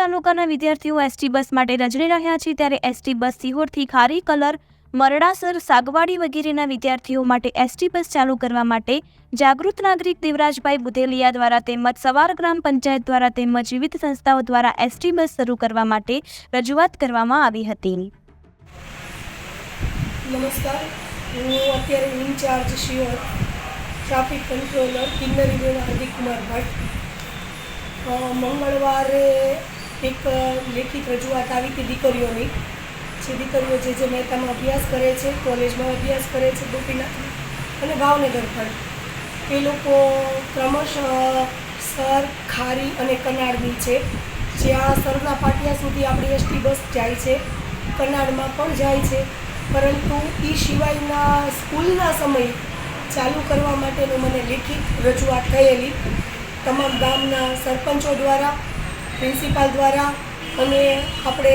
તાલુકાના વિદ્યાર્થીઓ ST bus માટે રજડી રહ્યા છે ત્યારે એસટી બસ સિહોરથી ખારી કલર, મરડાસર, સાગવાડી વગેરેના વિદ્યાર્થીઓ માટે એસટી બસ ચાલુ કરવા માટે જાગૃત નાગરિક દેવરાજભાઈ બુધેલિયા દ્વારા તેમજ સવાર ગ્રામ પંચાયત દ્વારા તેમજ વિવિધ સંસ્થાઓ દ્વારા એસટી બસ શરૂ કરવા માટે રજૂઆત કરવામાં આવી હતી. નમસ્કાર. હું અત્યારે ઇન્ચાર્જ શિયોર ટ્રાફિક કંટ્રોલર કિન્નરીબેન હાર્દિકકુમાર ભટ્ટ. મંગળવારે એક લેખિત રજૂઆત આવી હતી દીકરીઓની. જે દીકરીઓ જે જે મહેતામાં અભ્યાસ કરે છે, કોલેજમાં અભ્યાસ કરે છે ગોપીનાથ અને ભાવનગર પણ એ લોકો ક્રમશઃ સર, ખારી અને કનાડની છે. જ્યાં સરના પાટિયા સુધી આપણી એસટી બસ જાય છે, કનાડમાં પણ જાય છે. પરંતુ એ સિવાયના સ્કૂલના સમય ચાલુ કરવા માટેનું મને લેખિત રજૂઆત થયેલી તમામ ગામના સરપંચો દ્વારા પ્રિન્સિપાલ દ્વારા અને આપણે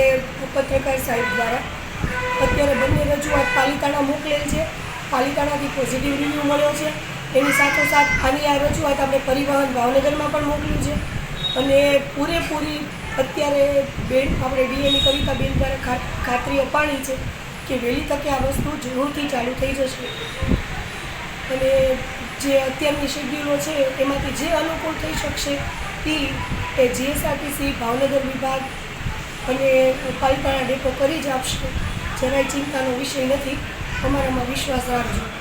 પત્રકાર સાહેબ દ્વારા. અત્યારે બંને રજૂઆત પાલિકાના મોકલેલ છે. પાલિતાણાથી પોઝિટિવ રિવ્યૂ મળ્યો છે. એની સાથોસાથ આની આ રજૂઆત આપણે પરિવહન ભાવનગરમાં પણ મોકલ્યું છે. અને પૂરેપૂરી અત્યારે બેન, આપણે ડીએની કવિતાબેન દ્વારા ખાતરી અપાણી છે કે વહેલી તકે આ વસ્તુ જરૂરથી ચાલુ થઈ જશે. અને જે અત્યારની શેડ્યુલો છે, એમાંથી જે અનુકૂળ થઈ શકશે એ એ જીએસઆરટીસી ભાવનગર વિભાગ અને પાલિકાના ડેપો કરી જ આપશે. જરાય ચિંતાનો વિષય નથી. અમારામાં વિશ્વાસ રાખજો.